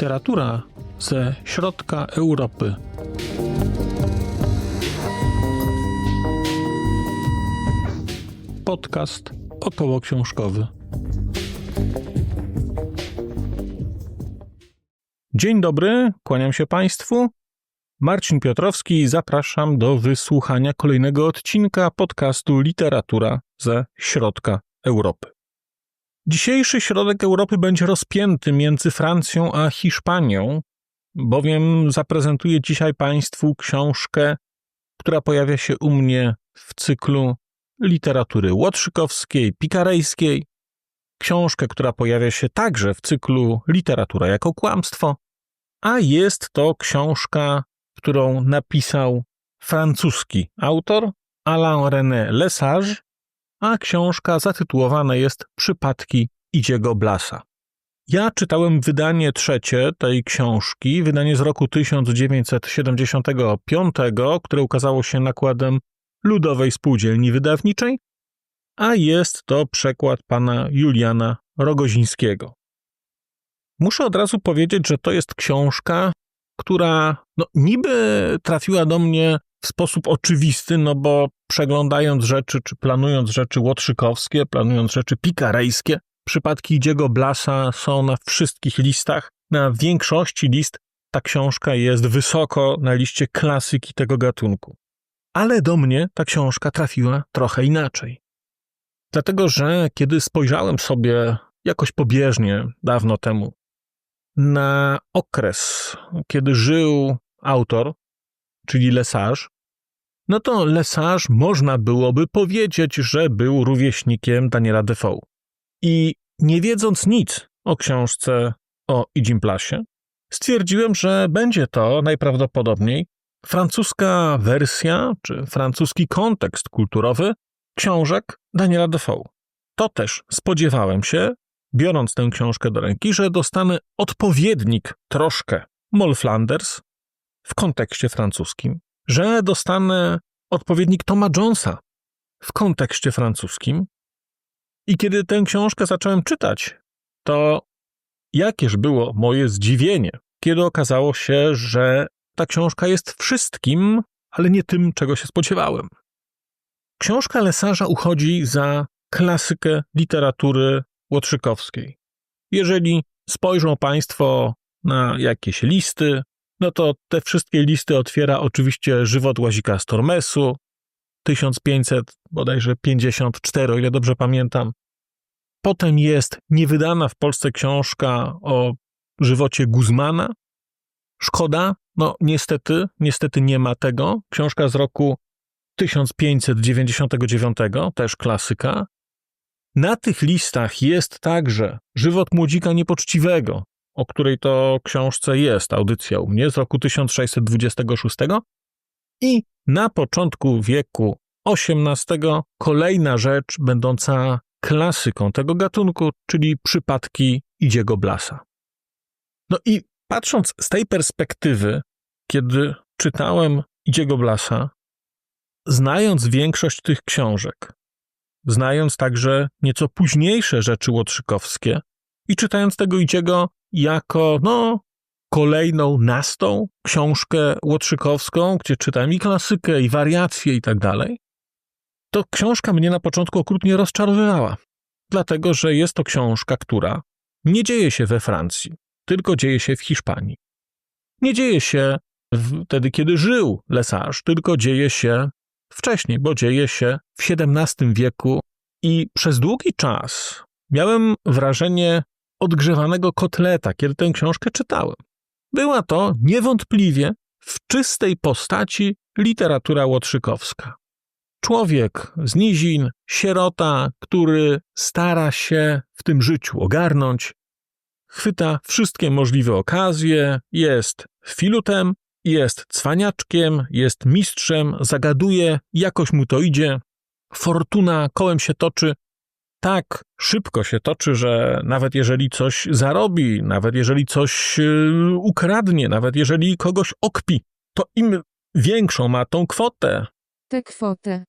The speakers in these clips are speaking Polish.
Literatura ze środka Europy. Podcast około książkowy. Dzień dobry, kłaniam się Państwu. Marcin Piotrowski, zapraszam do wysłuchania kolejnego odcinka podcastu Literatura ze środka Europy. Dzisiejszy środek Europy będzie rozpięty między Francją a Hiszpanią, bowiem zaprezentuję dzisiaj Państwu książkę, która pojawia się u mnie w cyklu literatury łotrzykowskiej, pikarejskiej, książkę, która pojawia się także w cyklu literatura jako kłamstwo, a jest to książka, którą napisał francuski autor Alain René Lesage, a książka zatytułowana jest Przypadki Idziego Blasa. Ja czytałem wydanie trzecie tej książki, wydanie z roku 1975, które ukazało się nakładem Ludowej Spółdzielni Wydawniczej, a jest to przekład pana Juliana Rogozińskiego. Muszę od razu powiedzieć, że to jest książka, która no, niby trafiła do mnie w sposób oczywisty, no bo przeglądając rzeczy, czy planując rzeczy łotrzykowskie, planując rzeczy pikarejskie, przypadki Idziego Blasa są na wszystkich listach. Na większości list ta książka jest wysoko na liście klasyki tego gatunku. Ale do mnie ta książka trafiła trochę inaczej. Dlatego, że kiedy spojrzałem sobie jakoś pobieżnie, dawno temu, na okres, kiedy żył autor, czyli Lesage, no to Lesage można byłoby powiedzieć, że był rówieśnikiem Daniela Defoe. I nie wiedząc nic o książce o Idimplasie, stwierdziłem, że będzie to najprawdopodobniej francuska wersja, czy francuski kontekst kulturowy książek Daniela Defoe. To też spodziewałem się, biorąc tę książkę do ręki, że dostanę odpowiednik troszkę Moll Flanders w kontekście francuskim, że dostanę odpowiednik Toma Jonesa w kontekście francuskim. I kiedy tę książkę zacząłem czytać, to jakież było moje zdziwienie, kiedy okazało się, że ta książka jest wszystkim, ale nie tym, czego się spodziewałem. Książka Lesarza uchodzi za klasykę literatury łotrzykowskiej. Jeżeli spojrzą Państwo na jakieś listy, no to te wszystkie listy otwiera oczywiście żywot łazika z Tormesu, 1500 bodajże 54, o ile dobrze pamiętam. Potem jest niewydana w Polsce książka o żywocie Guzmana. Szkoda, no niestety, niestety nie ma tego. Książka z roku 1599, też klasyka. Na tych listach jest także żywot młodzika niepoczciwego, o której to książce jest audycja u mnie z roku 1626. I na początku wieku XVIII kolejna rzecz będąca klasyką tego gatunku, czyli przypadki Idziego Blasa. No i patrząc z tej perspektywy, kiedy czytałem Idziego Blasa, znając większość tych książek, znając także nieco późniejsze rzeczy łotrzykowskie i czytając tego Idziego jako, no, kolejną nastą książkę łotrzykowską, gdzie czytałem i klasykę, i wariacje i tak dalej, to książka mnie na początku okrutnie rozczarowywała. Dlatego, że jest to książka, która nie dzieje się we Francji, tylko dzieje się w Hiszpanii. Nie dzieje się wtedy, kiedy żył Lesage, tylko dzieje się wcześniej, bo dzieje się w XVII wieku i przez długi czas miałem wrażenie odgrzewanego kotleta, kiedy tę książkę czytałem. Była to niewątpliwie w czystej postaci literatura łotrzykowska. Człowiek z nizin, sierota, który stara się w tym życiu ogarnąć, chwyta wszystkie możliwe okazje, jest filutem, jest cwaniaczkiem, jest mistrzem, zagaduje, jakoś mu to idzie, fortuna kołem się toczy, tak szybko się toczy, że nawet jeżeli coś zarobi, nawet jeżeli coś y, ukradnie, nawet jeżeli kogoś okpi, to im większą ma tą kwotę, tę kwotę.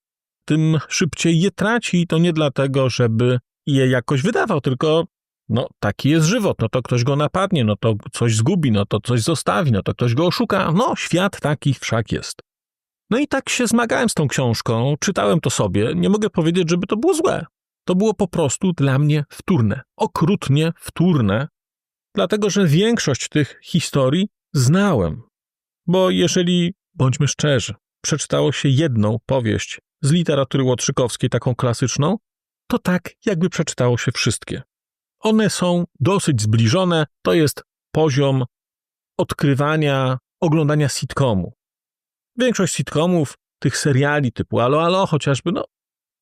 tym szybciej je traci. I to nie dlatego, żeby je jakoś wydawał, tylko no taki jest żywot, no to ktoś go napadnie, no to coś zgubi, no to coś zostawi, no to ktoś go oszuka. No, świat taki wszak jest. No i tak się zmagałem z tą książką, czytałem to sobie, nie mogę powiedzieć, żeby to było złe. To było po prostu dla mnie wtórne, okrutnie wtórne, dlatego że większość tych historii znałem. Bo jeżeli, bądźmy szczerzy, przeczytało się jedną powieść z literatury łotrzykowskiej, taką klasyczną, to tak, jakby przeczytało się wszystkie. One są dosyć zbliżone, to jest poziom odkrywania, oglądania sitcomu. Większość sitcomów, tych seriali typu Alo Alo chociażby, no,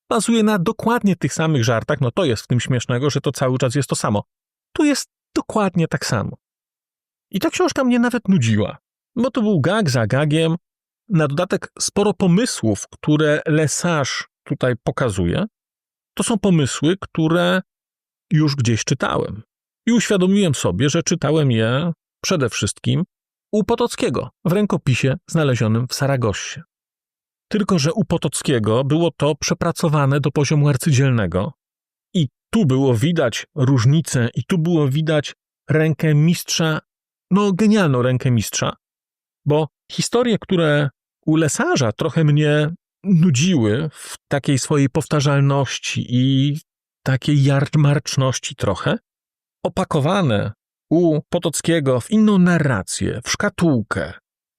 bazuje na dokładnie tych samych żartach, no to jest w tym śmiesznego, że to cały czas jest to samo. Tu jest dokładnie tak samo. I ta książka mnie nawet nudziła, bo to był gag za gagiem, na dodatek sporo pomysłów, które Lesage tutaj pokazuje, to są pomysły, które już gdzieś czytałem. I uświadomiłem sobie, że czytałem je przede wszystkim u Potockiego w rękopisie znalezionym w Saragossie. Tylko, że u Potockiego było to przepracowane do poziomu arcydzielnego. I tu było widać różnicę i tu było widać rękę mistrza, no genialną rękę mistrza, bo historie, które u Lesarza trochę mnie nudziły w takiej swojej powtarzalności i takiej jarmarczności trochę, opakowane u Potockiego w inną narrację, w szkatułkę,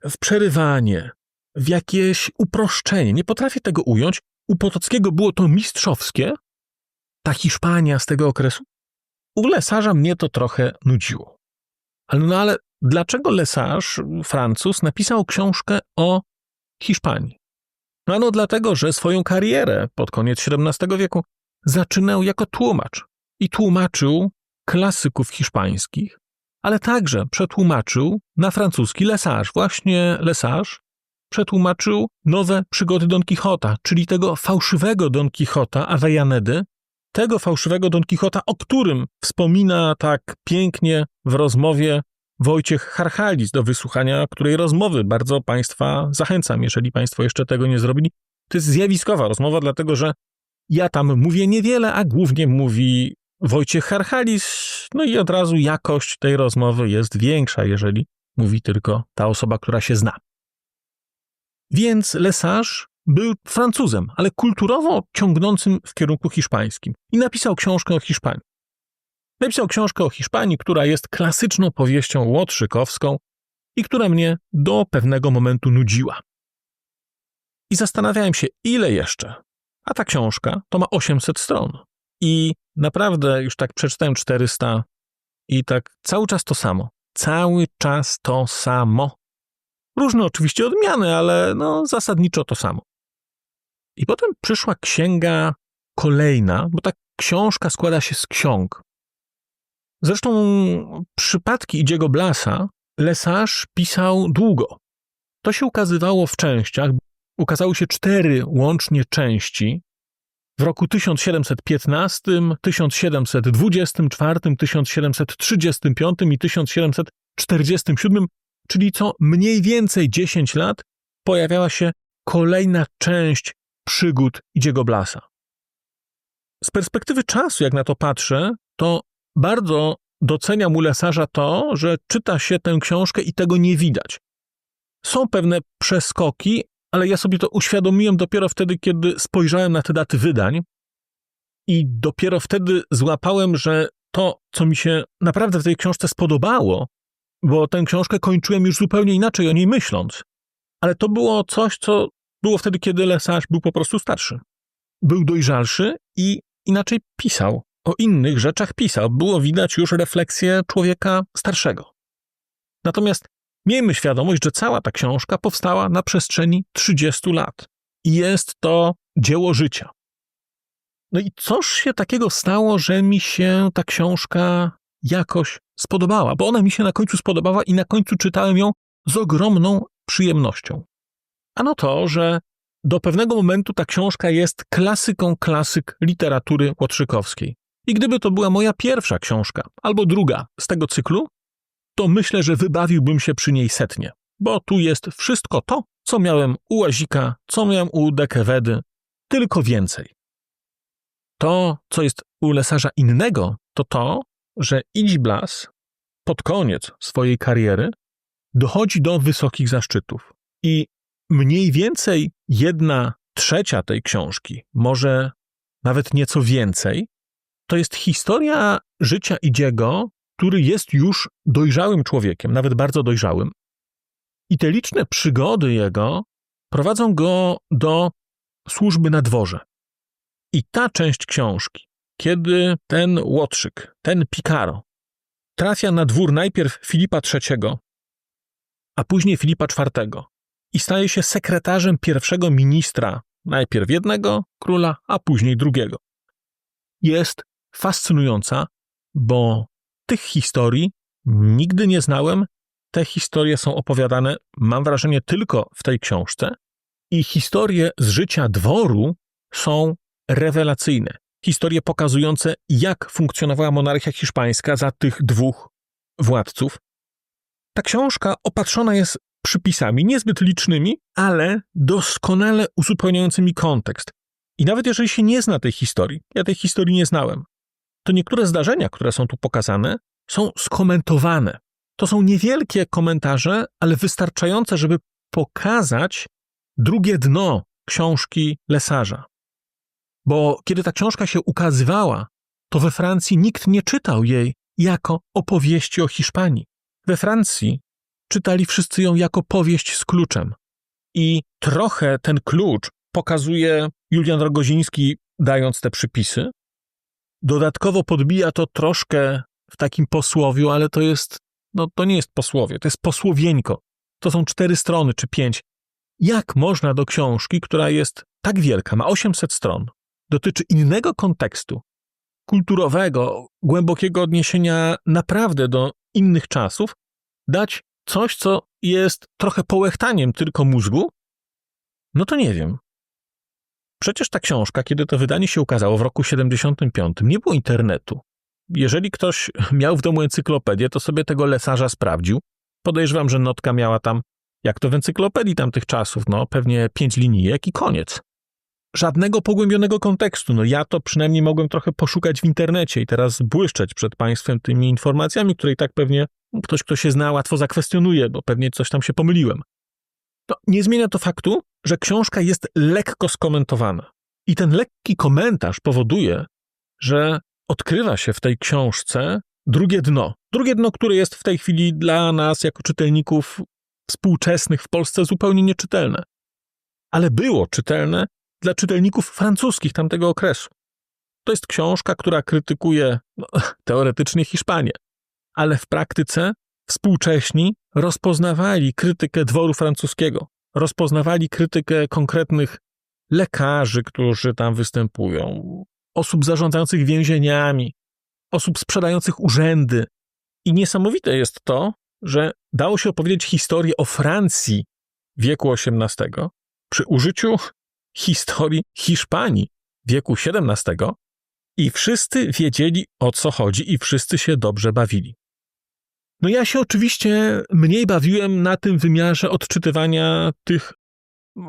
w przerywanie, w jakieś uproszczenie. Nie potrafię tego ująć. U Potockiego było to mistrzowskie, ta Hiszpania z tego okresu. U Lesarza mnie to trochę nudziło. Ale, no ale dlaczego Lesarz, Francuz, napisał książkę o Hiszpanii? No, no dlatego, że swoją karierę pod koniec XVII wieku zaczynał jako tłumacz i tłumaczył klasyków hiszpańskich, ale także przetłumaczył na francuski Lesage. Właśnie Lesage przetłumaczył nowe przygody Don Quixota, czyli tego fałszywego Don Quixota Avellanedy, tego fałszywego Don Quixota, o którym wspomina tak pięknie w rozmowie Wojciech Harchalis, do wysłuchania której rozmowy bardzo Państwa zachęcam, jeżeli Państwo jeszcze tego nie zrobili. To jest zjawiskowa rozmowa, dlatego że ja tam mówię niewiele, a głównie mówi Wojciech Harchalis, no i od razu jakość tej rozmowy jest większa, jeżeli mówi tylko ta osoba, która się zna. Więc Lesage był Francuzem, ale kulturowo ciągnącym w kierunku hiszpańskim i napisał książkę o Hiszpanii. Napisał książkę o Hiszpanii, która jest klasyczną powieścią łotrzykowską i która mnie do pewnego momentu nudziła. I zastanawiałem się, ile jeszcze. A ta książka to ma 800 stron. I naprawdę już tak przeczytałem 400 i tak cały czas to samo. Cały czas to samo. Różne oczywiście odmiany, ale no zasadniczo to samo. I potem przyszła księga kolejna, bo ta książka składa się z ksiąg. Zresztą przypadki Idziego Blasa Lesage pisał długo. To się ukazywało w częściach. Ukazały się cztery łącznie części w roku 1715, 1724, 1735 i 1747, czyli co mniej więcej 10 lat, pojawiała się kolejna część przygód Idziego Blasa. Z perspektywy czasu, jak na to patrzę, to bardzo doceniam u Lesarza to, że czyta się tę książkę i tego nie widać. Są pewne przeskoki, ale ja sobie to uświadomiłem dopiero wtedy, kiedy spojrzałem na te daty wydań i dopiero wtedy złapałem, że to, co mi się naprawdę w tej książce spodobało, bo tę książkę kończyłem już zupełnie inaczej o niej myśląc, ale to było coś, co było wtedy, kiedy Lesage był po prostu starszy. Był dojrzalszy i inaczej pisał. O innych rzeczach pisał. Było widać już refleksję człowieka starszego. Natomiast miejmy świadomość, że cała ta książka powstała na przestrzeni 30 lat. I jest to dzieło życia. No i cóż się takiego stało, że mi się ta książka jakoś spodobała? Bo ona mi się na końcu spodobała i na końcu czytałem ją z ogromną przyjemnością. Ano to, że do pewnego momentu ta książka jest klasyką klasyk literatury łotrzykowskiej. I gdyby to była moja pierwsza książka, albo druga z tego cyklu, to myślę, że wybawiłbym się przy niej setnie, bo tu jest wszystko to, co miałem u Łazika, co miałem u Dekewedy, tylko więcej. To, co jest u lesarza innego, to to, że Idź Blas pod koniec swojej kariery dochodzi do wysokich zaszczytów. I mniej więcej jedna trzecia tej książki, może nawet nieco więcej, to jest historia życia Idziego, który jest już dojrzałym człowiekiem, nawet bardzo dojrzałym. I te liczne przygody jego prowadzą go do służby na dworze. I ta część książki, kiedy ten łotrzyk, ten Picaro, trafia na dwór najpierw Filipa III, a później Filipa IV i staje się sekretarzem pierwszego ministra, najpierw jednego króla, a później drugiego. Jest fascynująca, bo tych historii nigdy nie znałem. Te historie są opowiadane, mam wrażenie, tylko w tej książce. I historie z życia dworu są rewelacyjne. Historie pokazujące, jak funkcjonowała monarchia hiszpańska za tych dwóch władców. Ta książka opatrzona jest przypisami, niezbyt licznymi, ale doskonale uzupełniającymi kontekst. I nawet jeżeli się nie zna tej historii, ja tej historii nie znałem, to niektóre zdarzenia, które są tu pokazane, są skomentowane. To są niewielkie komentarze, ale wystarczające, żeby pokazać drugie dno książki lesarza. Bo kiedy ta książka się ukazywała, to we Francji nikt nie czytał jej jako opowieści o Hiszpanii. We Francji czytali wszyscy ją jako powieść z kluczem. I trochę ten klucz pokazuje Julian Rogoziński, dając te przypisy. Dodatkowo podbija to troszkę w takim posłowiu, ale to jest, no to nie jest posłowie, to jest posłowieńko. To są cztery strony czy pięć. Jak można do książki, która jest tak wielka, ma 800 stron, dotyczy innego kontekstu, kulturowego, głębokiego odniesienia naprawdę do innych czasów, dać coś, co jest trochę połechtaniem tylko mózgu? No to nie wiem. Przecież ta książka, kiedy to wydanie się ukazało w roku 75, nie było internetu. Jeżeli ktoś miał w domu encyklopedię, to sobie tego lesarza sprawdził. Podejrzewam, że notka miała tam, jak to w encyklopedii tamtych czasów, no pewnie pięć linijek i koniec. Żadnego pogłębionego kontekstu. No ja to przynajmniej mogłem trochę poszukać w internecie i teraz błyszczeć przed państwem tymi informacjami, które i tak pewnie ktoś, kto się zna, łatwo zakwestionuje, bo pewnie coś tam się pomyliłem. To nie zmienia to faktu, że książka jest lekko skomentowana. I ten lekki komentarz powoduje, że odkrywa się w tej książce drugie dno. Drugie dno, które jest w tej chwili dla nas, jako czytelników współczesnych w Polsce, zupełnie nieczytelne. Ale było czytelne dla czytelników francuskich tamtego okresu. To jest książka, która krytykuje no, teoretycznie Hiszpanię, ale w praktyce współcześni rozpoznawali krytykę dworu francuskiego, rozpoznawali krytykę konkretnych lekarzy, którzy tam występują, osób zarządzających więzieniami, osób sprzedających urzędy. I niesamowite jest to, że dało się opowiedzieć historię o Francji wieku XVIII przy użyciu historii Hiszpanii wieku XVII i wszyscy wiedzieli o co chodzi i wszyscy się dobrze bawili. No ja się oczywiście mniej bawiłem na tym wymiarze odczytywania tych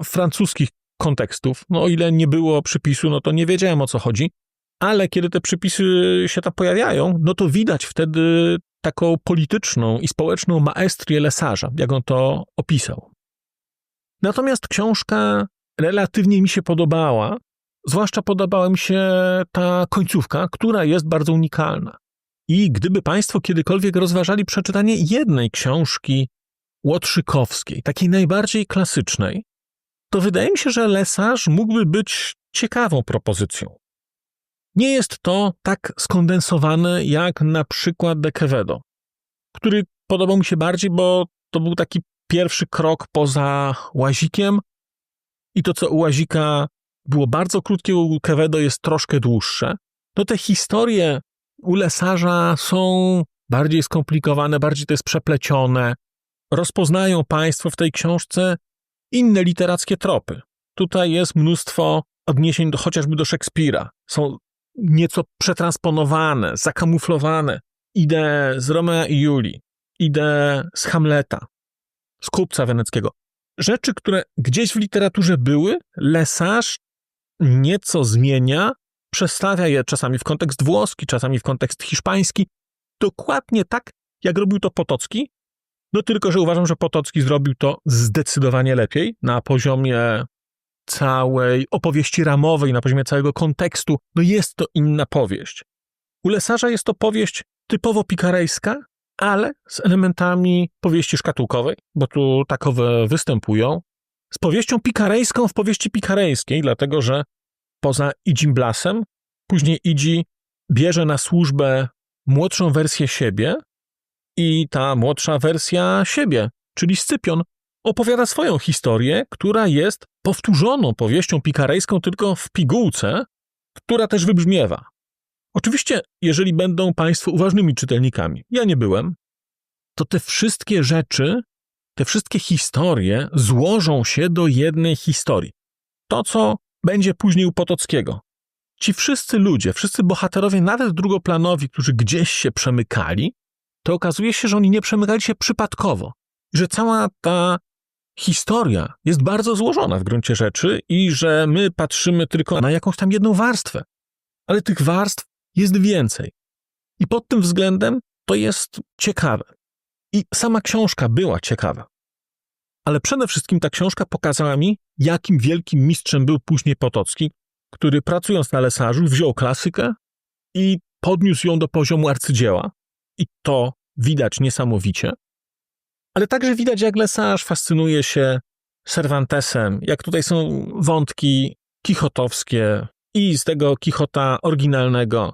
francuskich kontekstów. No o ile nie było przypisu, no to nie wiedziałem o co chodzi, ale kiedy te przypisy się tam pojawiają, no to widać wtedy taką polityczną i społeczną maestrię lesarza, jak on to opisał. Natomiast książka relatywnie mi się podobała, zwłaszcza podobała mi się ta końcówka, która jest bardzo unikalna. I gdyby Państwo kiedykolwiek rozważali przeczytanie jednej książki Łotrzykowskiej, takiej najbardziej klasycznej, to wydaje mi się, że Lesarz mógłby być ciekawą propozycją. Nie jest to tak skondensowane jak na przykład De Quevedo, który podobał mi się bardziej, bo to był taki pierwszy krok poza łazikiem i to, co u łazika było bardzo krótkie, u Quevedo jest troszkę dłuższe. No te historie u lesarza są bardziej skomplikowane, bardziej to jest przeplecione. Rozpoznają Państwo w tej książce inne literackie tropy. Tutaj jest mnóstwo odniesień do, chociażby do Szekspira. Są nieco przetransponowane, zakamuflowane. Idę z Romea i Julii, idę z Hamleta, z Kupca Weneckiego. Rzeczy, które gdzieś w literaturze były, lesarz nieco zmienia, przestawia je czasami w kontekst włoski, czasami w kontekst hiszpański, dokładnie tak, jak robił to Potocki. No tylko, że uważam, że Potocki zrobił to zdecydowanie lepiej na poziomie całej opowieści ramowej, na poziomie całego kontekstu. No jest to inna powieść. U Lesarza jest to powieść typowo pikarejska, ale z elementami powieści szkatułkowej, bo tu takowe występują. Z powieścią pikarejską w powieści pikarejskiej, dlatego że poza Idzim Blasem, później Idzi bierze na służbę młodszą wersję siebie i ta młodsza wersja siebie, czyli Scypion, opowiada swoją historię, która jest powtórzoną powieścią pikarejską tylko w pigułce, która też wybrzmiewa. Oczywiście, jeżeli będą Państwo uważnymi czytelnikami, ja nie byłem, to te wszystkie rzeczy, te wszystkie historie złożą się do jednej historii. To, co będzie później u Potockiego. Ci wszyscy ludzie, wszyscy bohaterowie, nawet drugoplanowi, którzy gdzieś się przemykali, to okazuje się, że oni nie przemykali się przypadkowo. Że cała ta historia jest bardzo złożona w gruncie rzeczy i że my patrzymy tylko na jakąś tam jedną warstwę. Ale tych warstw jest więcej. I pod tym względem to jest ciekawe. I sama książka była ciekawa. Ale przede wszystkim ta książka pokazała mi, jakim wielkim mistrzem był później Potocki, który pracując na lesarzu wziął klasykę i podniósł ją do poziomu arcydzieła. I to widać niesamowicie. Ale także widać, jak lesarz fascynuje się Cervantesem, jak tutaj są wątki kichotowskie i z tego Kichota oryginalnego,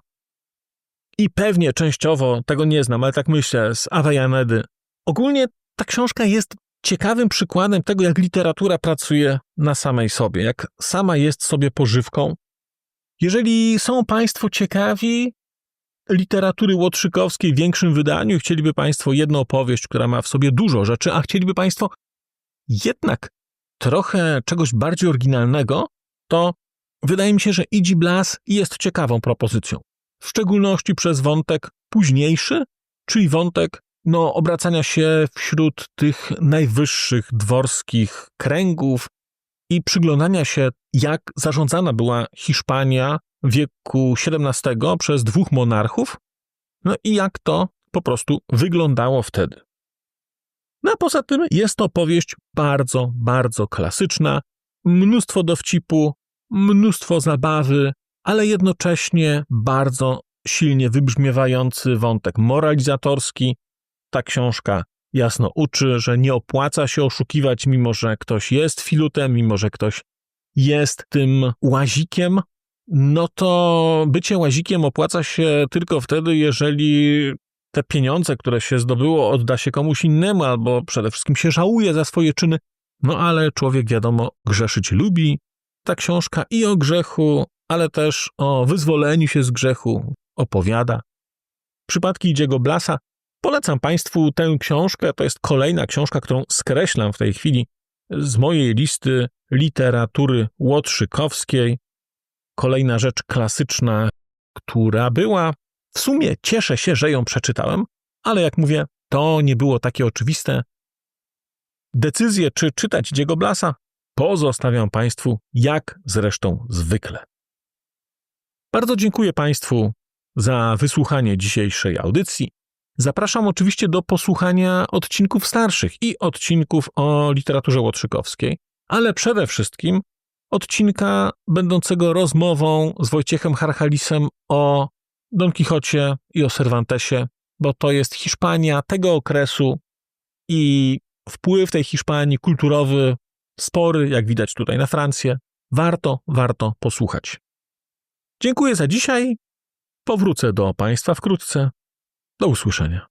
i pewnie częściowo, tego nie znam, ale tak myślę, z Awejanedy. Ogólnie ta książka jest ciekawym przykładem tego, jak literatura pracuje na samej sobie, jak sama jest sobie pożywką. Jeżeli są Państwo ciekawi literatury łotrzykowskiej w większym wydaniu chcieliby Państwo jedną opowieść, która ma w sobie dużo rzeczy, a chcieliby Państwo jednak trochę czegoś bardziej oryginalnego, to wydaje mi się, że Idzi Blas jest ciekawą propozycją w szczególności przez wątek późniejszy, czyli wątek no, obracania się wśród tych najwyższych dworskich kręgów i przyglądania się, jak zarządzana była Hiszpania w wieku XVII przez dwóch monarchów, no i jak to po prostu wyglądało wtedy. No a poza tym jest to powieść bardzo, bardzo klasyczna, mnóstwo dowcipu, mnóstwo zabawy, ale jednocześnie bardzo silnie wybrzmiewający wątek moralizatorski. Ta książka jasno uczy, że nie opłaca się oszukiwać, mimo że ktoś jest filutem, mimo że ktoś jest tym łazikiem. No to bycie łazikiem opłaca się tylko wtedy, jeżeli te pieniądze, które się zdobyło, odda się komuś innemu, albo przede wszystkim się żałuje za swoje czyny. No ale człowiek, wiadomo, grzeszyć lubi. Ta książka i o grzechu, ale też o wyzwoleniu się z grzechu opowiada. Przypadki Idziego Blasa. Polecam Państwu tę książkę. To jest kolejna książka, którą skreślam w tej chwili z mojej listy literatury łotrzykowskiej. Kolejna rzecz klasyczna, która była. W sumie cieszę się, że ją przeczytałem, ale jak mówię, to nie było takie oczywiste. Decyzję, czy czytać Diego Blasa, pozostawiam Państwu, jak zresztą zwykle. Bardzo dziękuję Państwu za wysłuchanie dzisiejszej audycji. Zapraszam oczywiście do posłuchania odcinków starszych i odcinków o literaturze łotrzykowskiej, ale przede wszystkim odcinka będącego rozmową z Wojciechem Harchalisem o Don Quixocie i o Cervantesie, bo to jest Hiszpania tego okresu i wpływ tej Hiszpanii kulturowy spory, jak widać tutaj na Francję. Warto, warto posłuchać. Dziękuję za dzisiaj. Powrócę do Państwa wkrótce. Do usłyszenia.